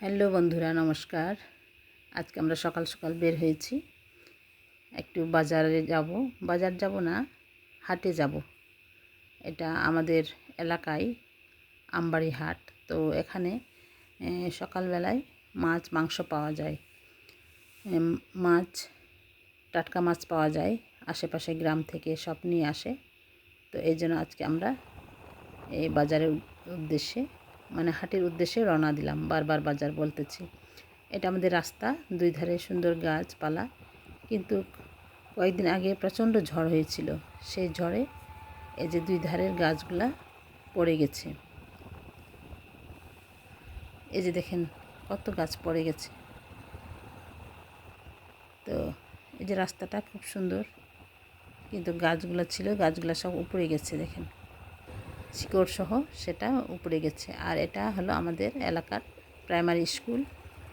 Hello বন্ধুরা, নমস্কার। আজকে আমরা সকাল সকাল বের হয়েছি। একটু বাজারে যাব। বাজার যাব না, হাটে যাব। এটা আমাদের এলাকায় আমবাড়ি হাট। তো এখানে সকালবেলায় মাছ, মাংস পাওয়া যায়। মাছ, টাটকা মাছ পাওয়া যায়। আশেপাশে গ্রাম থেকে সব নিয়ে আসে। তো এই জন্য আজকে আমরা এই বাজারের উদ্দেশ্যে মানে হাটের উদ্দেশ্যে রওনা দিলাম, বারবার বাজার বলতেছি। এটা আমাদের রাস্তা, দুই ধারে সুন্দর গাছপালা, কিন্তু কয়েকদিন আগে প্রচণ্ড ঝড় হয়েছিল। সেই ঝড়ে এই যে দুই ধারের গাছগুলা পড়ে গেছে। এই যে দেখেন কত গাছ পড়ে গেছে। তো এই যে রাস্তাটা খুব সুন্দর, কিন্তু গাছগুলো ছিল, গাছগুলো সব উপরে গেছে, দেখেন। শিকড় সহ সেটা উপরে গেছে। আর এটা হলো আমাদের এলাকার প্রাইমারি স্কুল,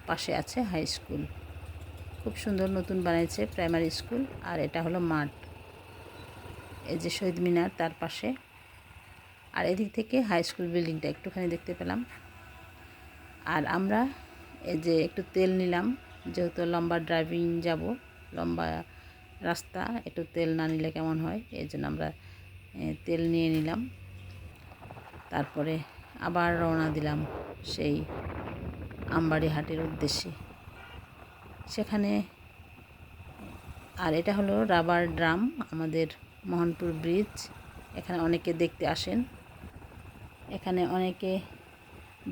পাশে আছে হাই স্কুল। খুব সুন্দর নতুন বানিয়েছে প্রাইমারি স্কুল, আর এটা হলো মাঠ। এই যে শহীদ মিনার তার পাশে। আর এদিক থেকে হাই স্কুল বিল্ডিংটা একটুখানি দেখতে পেলাম। আর আমরা এই যে একটু তেল নিলাম, যেহেতু লম্বা ড্রাইভিং যাব, লম্বা রাস্তা, একটু তেল না নিলে কেমন হয়? এই জন্য আমরা তেল নিয়ে নিলাম। তারপরে আবার রওনা দিলাম সেই আমবাড়ি হাটের উদ্দেশ্যে। সেখানে আর এটা হলো রাবার ড্রাম, আমাদের মোহনপুর ব্রিজ। এখানে অনেকে দেখতে আসেন। এখানে অনেকে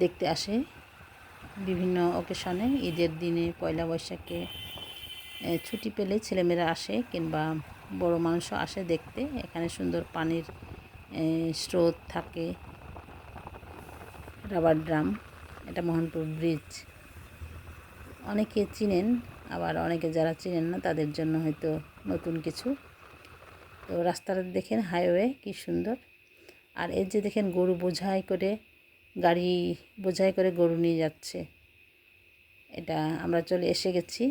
দেখতে আসে বিভিন্ন অকেশনে ঈদের দিনে পয়লা বৈশাখে ছুটি পেলে ছেলেমেয়েরা আসে কিংবা বড় মানুষও আসে দেখতে। এখানে সুন্দর পানির স্রোত থাকে। রাবার ড্রাম, এটা মোহনপুর ব্রিজ। অনেকে চিনেন, আবার অনেকে যারা চিনেন না, তাদের জন্য হয়তো নতুন কিছু। তো রাস্তাটা দেখেন হাইওয়ে কি সুন্দর। আর এর যে দেখেন, গরু বোঝাই করে, গাড়ি বোঝাই করে গরু নিয়ে যাচ্ছে। এটা আমরা চলে এসে গেছি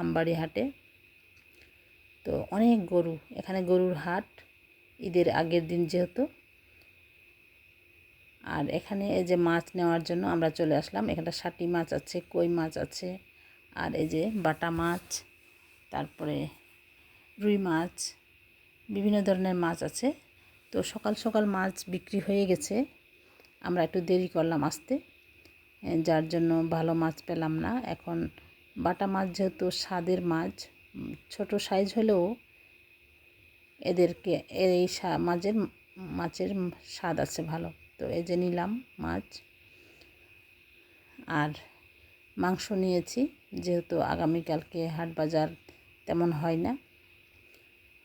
আমবাড়ি হাটে। তো অনেক গরু, এখানে গরুর হাট, ঈদের আগের দিন যেহেতু। আর এখানে এই যে মাছ নেওয়ার জন্য আমরা চলে আসলাম। এখানে ষাটি মাছ আছে, কই মাছ আছে, আর এই যে বাটা মাছ, তারপরে রুই মাছ, বিভিন্ন ধরনের মাছ আছে। তো সকাল সকাল মাছ বিক্রি হয়ে গেছে। আমরা একটু দেরি করলাম আসতে যার জন্য ভালো মাছ পেলাম না। এখন বাটা মাছ যেহেতু স্বাদের মাছ ছোট সাইজ হলেও এদেরকে, এই মাছের মাছের স্বাদ আছে ভালো। তো এই যে নিলাম মাছ। আর মাংস নিয়েছি, যেহেতু আগামীকালকে হাট বাজার তেমন হয় না,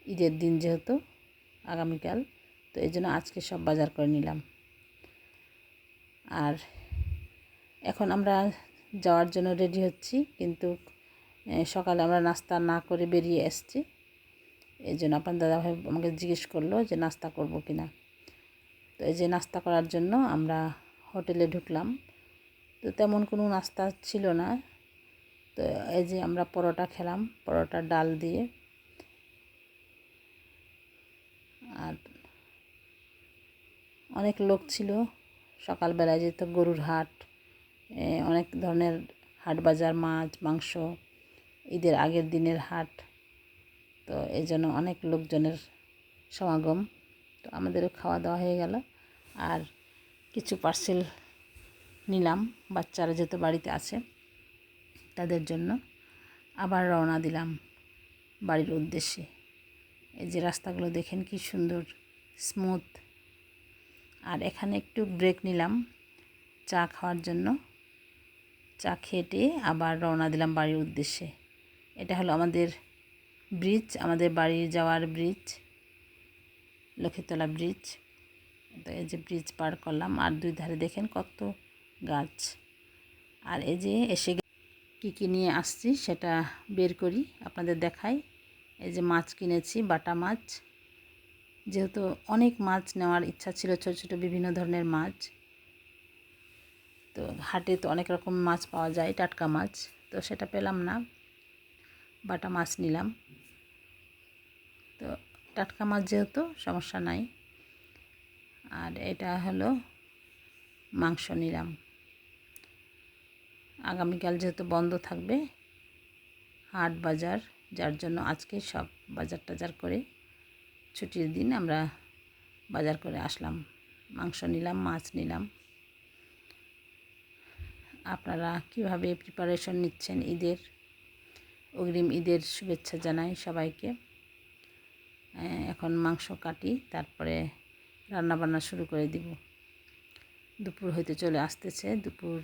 ঈদের দিন যেহেতু আগামীকাল, তো এই জন্য আজকে সব বাজার করে নিলাম। আর এখন আমরা যাওয়ার জন্য রেডি হচ্ছি, কিন্তু সকালে আমরা নাস্তা না করে বেরিয়ে এসেছি। এই জন্য আপনার দাদাভাই আমাকে জিজ্ঞেস করল যে নাস্তা করব কি না তো এই যে নাস্তা করার জন্য আমরা হোটেলে ঢুকলাম। তো তেমন কোনো নাস্তা ছিল না। তো এই যে আমরা পরোটা খেলাম পরোটা ডাল দিয়ে। আর অনেক লোক ছিল। সকালবেলায় যেহেতু গরুর হাট অনেক ধরনের হাট বাজার, মাছ, মাংস, ঈদের আগের দিনের হাট। তো এই জন্য অনেক লোকজনের সমাগম। তো আমাদেরও খাওয়া দাওয়া হয়ে গেল। আর কিছু পার্সেল নিলাম, বাচ্চারা যেহেতু বাড়িতে আছে, তাদের জন্য আবার রওনা দিলাম বাড়ির উদ্দেশ্যে। এই যে রাস্তাগুলো দেখেন কি সুন্দর স্মুথ আর এখানে একটু ব্রেক নিলাম চা খাওয়ার জন্য। চা খেটে আবার রওনা দিলাম বাড়ির উদ্দেশ্যে। এটা হলো আমাদের ব্রিজ আমাদের বাড়ি যাওয়ার ব্রিজ লক্ষ্মীতলা ব্রিজ, তো এই যে ব্রিজ পার করলাম। আর দুই ধারে দেখেন কত গাছ। আর এই যে এসে কী কী নিয়ে আসছি সেটা বের করি, আপনাদের দেখাই। এই যে মাছ কিনেছি, বাটা মাছ। যেহেতু অনেক মাছ নেওয়ার ইচ্ছা ছিল, ছোটো ছোটো বিভিন্ন ধরনের মাছ। তো হাটে তো অনেক রকম মাছ পাওয়া যায়, টাটকা মাছ। তো সেটা পেলাম না, বাটা মাছ নিলাম। তো টাটকা মাছ যেহেতু, সমস্যা নাই। আর এটা হলো মাংস নিলাম। আগামীকাল যেহেতু বন্ধ থাকবে, হাট বাজার, যার জন্য আজকে সব বাজার টাজার করে ছুটির দিন আমরা বাজার করে আসলাম। মাংস নিলাম, মাছ নিলাম। আপনারা কীভাবে প্রিপারেশন নিচ্ছেন ঈদের? অগ্রিম ঈদের শুভেচ্ছা জানাই সবাইকে। এখন মাংস কাটি, তারপরে রান্না বান্না শুরু করে দিব। দুপুর হইতে চলে আসতেছে, দুপুর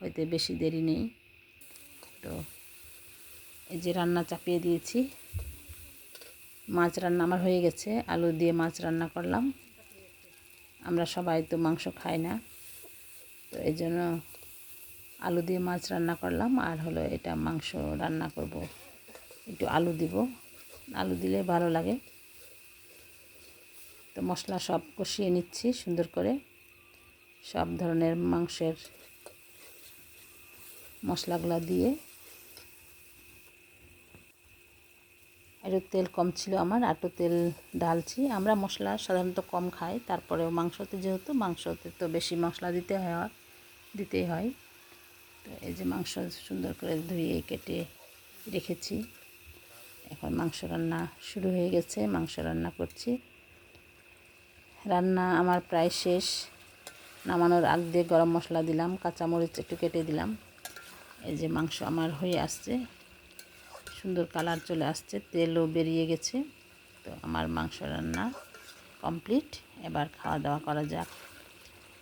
হইতে বেশি দেরি নেই। তো এই যে রান্না চাপিয়ে দিয়েছি, মাছ রান্না আমার হয়ে গেছে, আলু দিয়ে মাছ রান্না করলাম। আমরা সবাই তো মাংস খাই না, তো এই জন্য আলু দিয়ে মাছ রান্না করলাম। আর হলো এটা মাংস রান্না করব, একটু আলু দিব। আলু দিলে ভালো লাগে। তো মশলা সব কষিয়ে নিচ্ছি সুন্দর করে। সব ধরনের মাংসের মশলাগুলো দিয়ে। একটু তেল কম ছিল আমার একটু তেল ঢালছি আমরা মশলা সাধারণত কম খাই, তারপরেও মাংসতে যেহেতু, মাংসতে তো বেশি মশলা দিতে হয়, দিতেই হয়। তো এই যে মাংস সুন্দর করে ধুয়ে কেটে রেখেছি। এখন মাংস রান্না শুরু হয়ে গেছে, মাংস রান্না করছি। রান্না আমার প্রায় শেষ। নামানোর আগ দিয়ে গরম মশলা দিলাম, কাঁচামরিচ একটু কেটে দিলাম। এই যে মাংস আমার হয়ে আসছে, সুন্দর কালার চলে আসছে, তেলও বেরিয়ে গেছে। তো আমার মাংস রান্না কমপ্লিট, এবার খাওয়া দাওয়া করা যাক।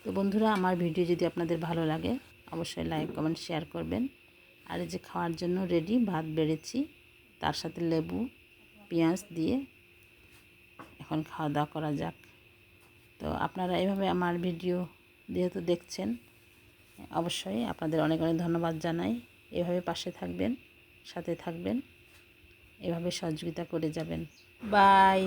তো বন্ধুরা, আমার ভিডিও যদি আপনাদের ভালো লাগে, অবশ্যই লাইক, কমেন্ট, শেয়ার করবেন। আর এই যে খাওয়ার জন্য রেডি, ভাত বেড়েছি। তার সাথে লেবু, পেঁয়াজ দিয়ে এখন খাওয়া দাওয়া করা যাক। তো আপনারা এভাবে আমার ভিডিও যেহেতু দেখছেন, অবশ্যই আপনাদের অনেক অনেক ধন্যবাদ জানাই। এভাবে পাশে থাকবেন, সাথে থাকবেন, এভাবে সহযোগিতা করে যাবেন। বাই!